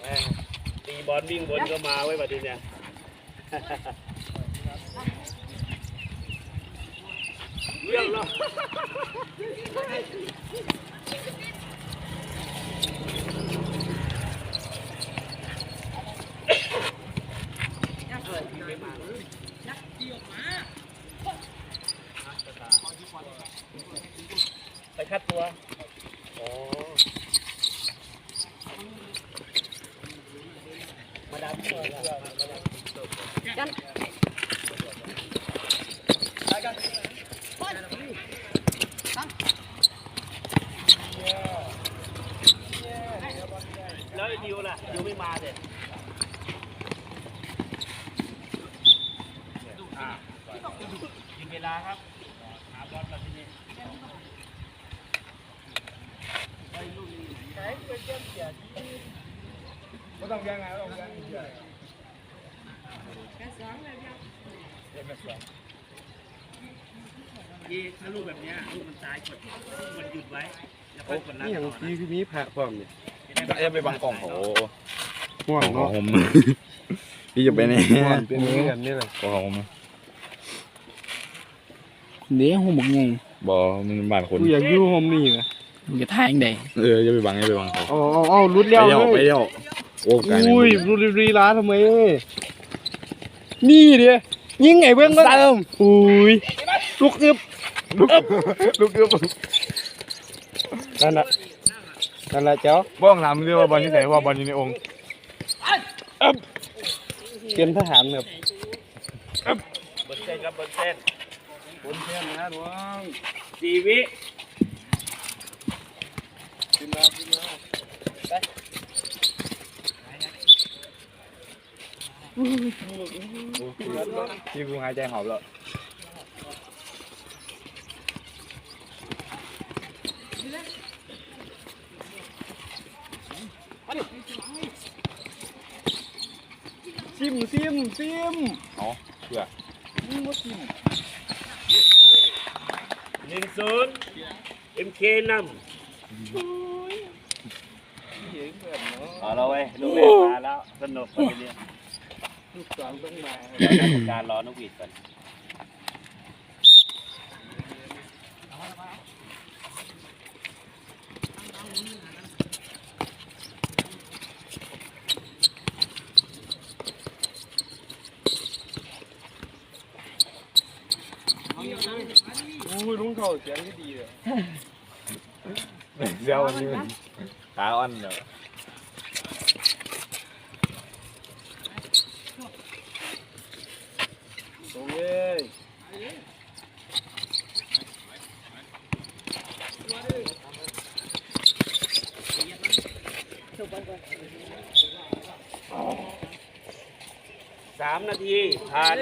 แม่งตีบอลวิ่งบนก็มาไว้บัดนี้เนี่ย ยิงเวลาครับ หาบอลมาที่นี่ไม่ต้องยังไงไม่ต้องยังเฉยที่ถ้าลูกแบบเนี้ยลูกมันซ้ายกดมันหยุดไว้แล้วค่อยกดลัดนี่อย่างต่อที่นะพี่มีแผลพร้อมเนี่ยจะเอาไปบังกล่องโอ้ห่วงของเนาะผมพี่จะไปไหนห่วงเป็นอย่างนี้กันนี่แหละของผม เดี๋ยวหูบอกไงบอมันบ้านคนกูอยากอยู่โฮมนี่นะมึงจะทายยังไงเออจะไปบังให้ไปบังเขาอ๋ออ๋ออ๋อรุดไปแล้วเที่ยวเลไปยเที่ยวโอ้กายอุ้ยรุดรีร้านทำไมนี่เดียยิงไงเบื้องก็เติมอุ้ยลุกอึบลุกลุกอึบนั่นแหละนั่นแหละเจ้าบ้องถามเรื่องว่าบอลที่ไหนว่าบอลอยู่ในองค์เป็นทหารแบบบนเส้นครับบนเส้น บนแค่นะน้องสี่วิขึ้นมาขึ้นมาพี่กูหายใจหอบแล้วซิมซิมซิมเอาเพื่อนี่ว่าซิม หนึ่งศูนย์เอ็มเคนำเอาแล้วเว้ยลูกแรกมาแล้ว สนุกไปเนี่ยลูกสาวต้องมาการรอนกหวีดก่อน thôi chứ ăn cái gì rồi. Rau ăn như mình tao ăn rồi. Tùng ơi สามนาทีผ่าน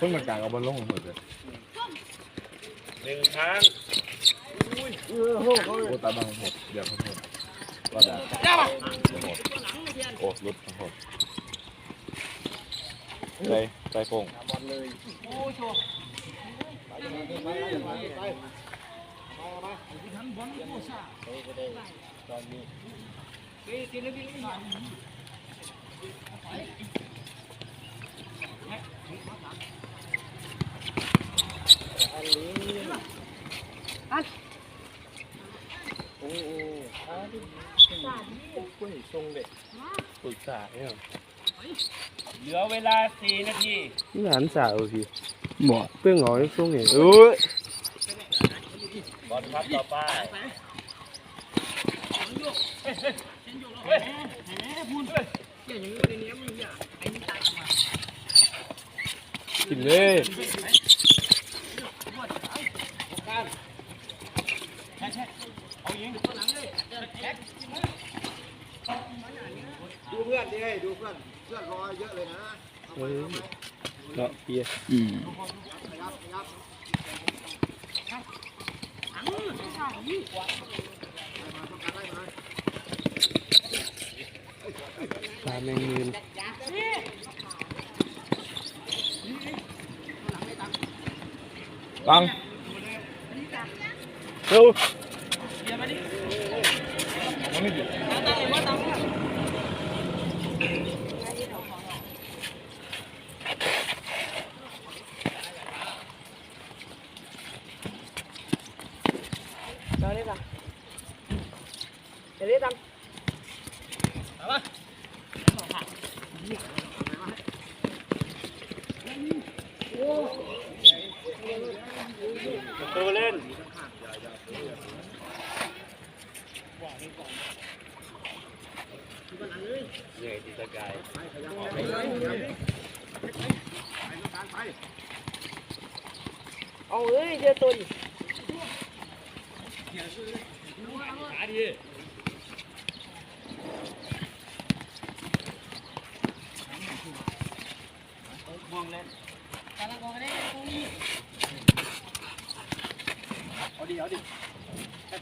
คนกลางเอาบอลลงหมดเลยหนึ่งครั้งโอ้ตาบังหมดเดี๋ยวทั้งหมดก็ได้หมดโอ้ลุดทั้งหมดใจใจโป่งบอลเลย โอ้โหอ้าวนี่ กล้วยทรงเด็กปรึกษาเนี่ยเหลือเวลาสี่นาทีนี่หันสาวพี่บ่เพื่อนหอยส่งเห็นโอ้ยบอลครับต่อไปกินเลย เฮ้ยเนาะเปีย อืม ปลาแมงมืน บัง เร็ว Rồi Thank you. เหนื่อยที่ตะกาย Ồ, ơi, giờ tôi. เอาดิเอาดิ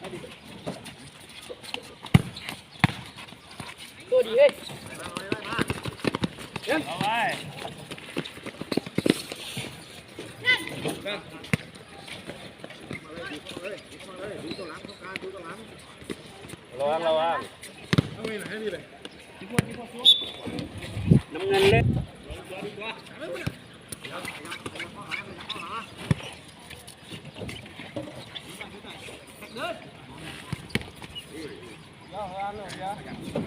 Tôi đi đây. เอา ไว้ ระวังระวังน้ำเงินเล็ก เ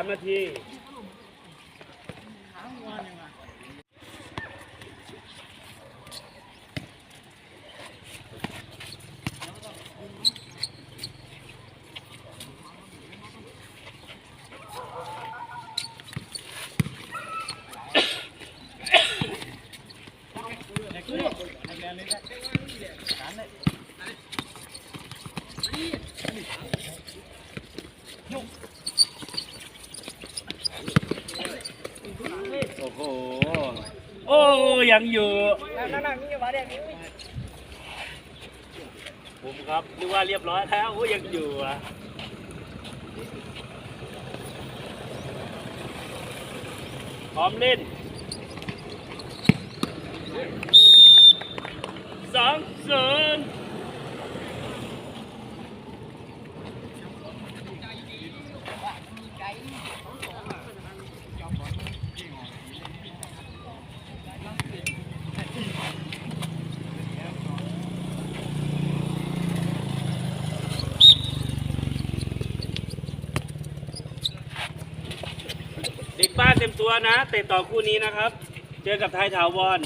พักสามนาที โอ้โหโอ้ยังอยู่นั่นๆนี่มาเด็กนี่ผมครับนึกว่าเรียบร้อยแล้วโอ้ยังอยู่อะพร้อมเล่นสองศูนย์เด็กบ้านเตัวนะ เตะต่อคู่นี้นะครับ เจอกับไทยถาวร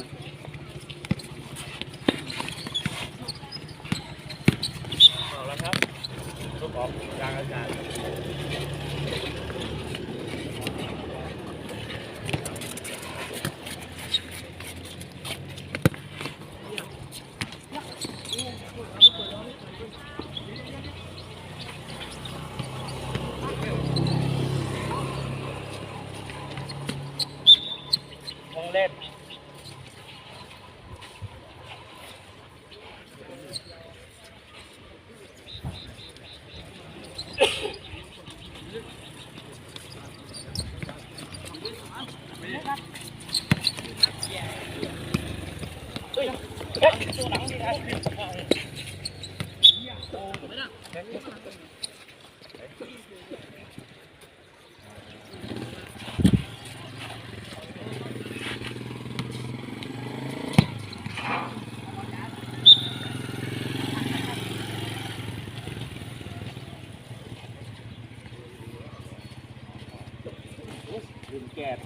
ออกแล้วครับลูกออกกลางอากาศ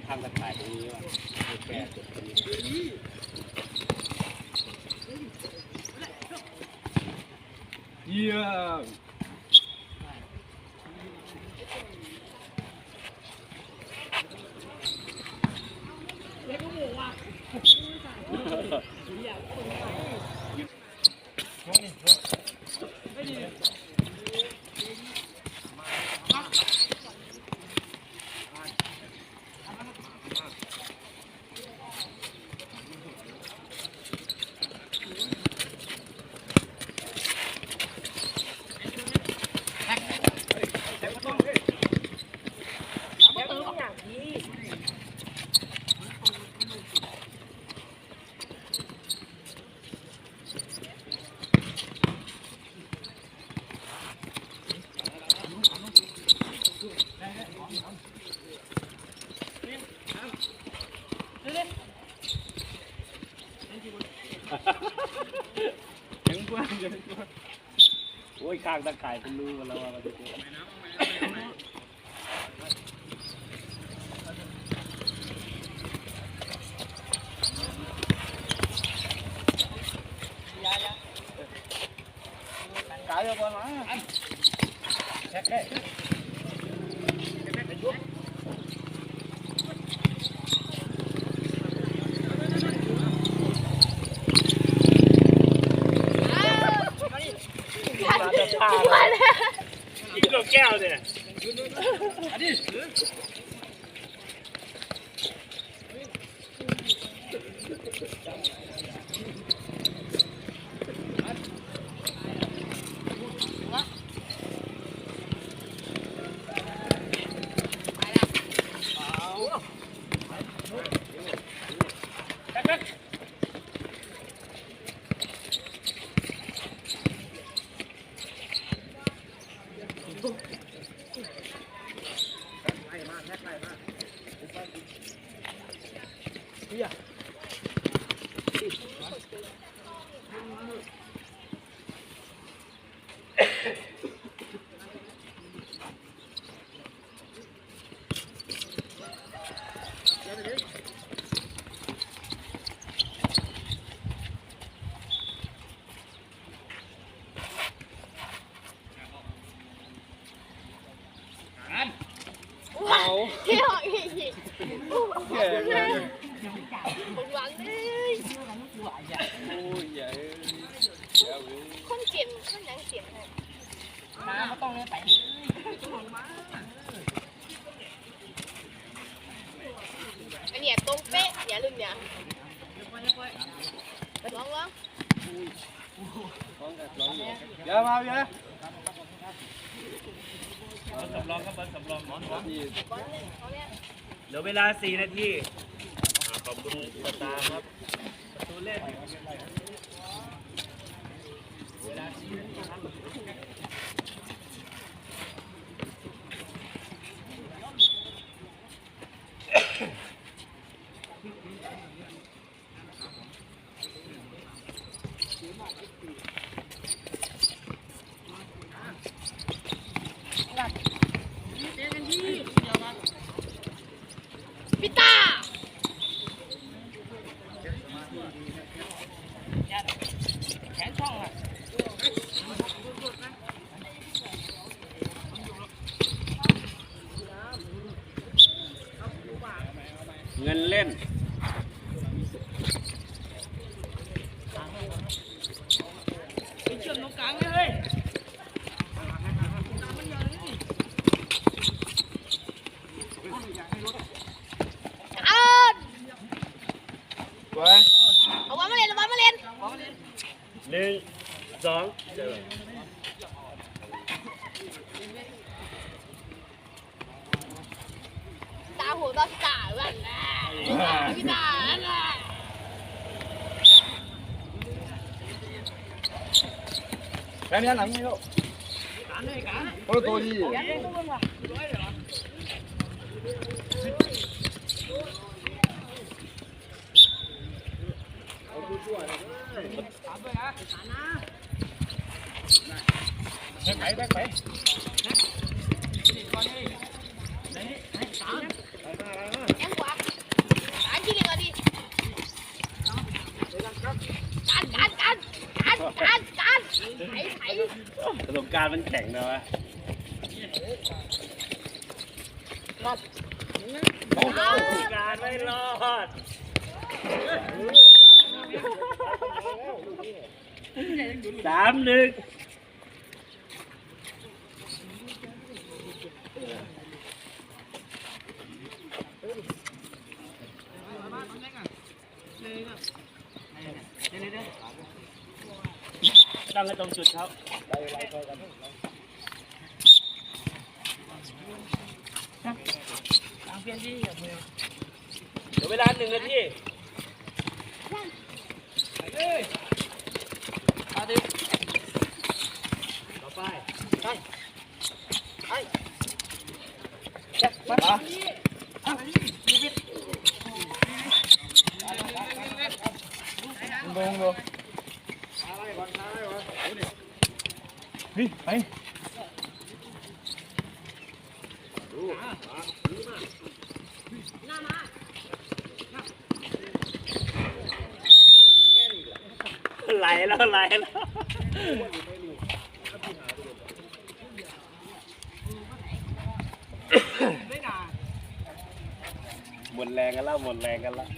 ทางตะข่ายตรงนี้ว่ะลืมแก้จุดตรงนี้เยี่ยมยังกว้างยังกว้างโอ้ย ข้างตะข่ายคุณรูกันแล้วว่ามันจะเจอ กินกับ แก้วเนี่ย 对呀。 น้ำก็ต้องเลยไปอันเนี้ยตรงเป๊ะอย่าลืมเนี่ยลองลองเดี๋ยวมาเดี๋ยวสำรองครับบอลสำรองที่เหลือเวลา 4 นาทีขอบคุณตาร์ครับประตูแรก second. สองเจอตาหูตาตาวันนะพี่ตาอันน่ะ แค่นี้หลังนี่ลูกโอ้ตัวดี แอมกว่าอันที่เรียกว่าดิการการการการการ การไถไประสบการณ์มันแข็งนะวะเอาการไม่รอดสามหนึ่ง ตั้งให้ตรงจุดครับเพี้ยนที่เดี๋ยวเวลาหนึ่งนาที เอาดิ ต่อไป ลงลง ไหลแล้วไหลแล้วหมดแรงกันแล้วหมดแรงกันแล้ว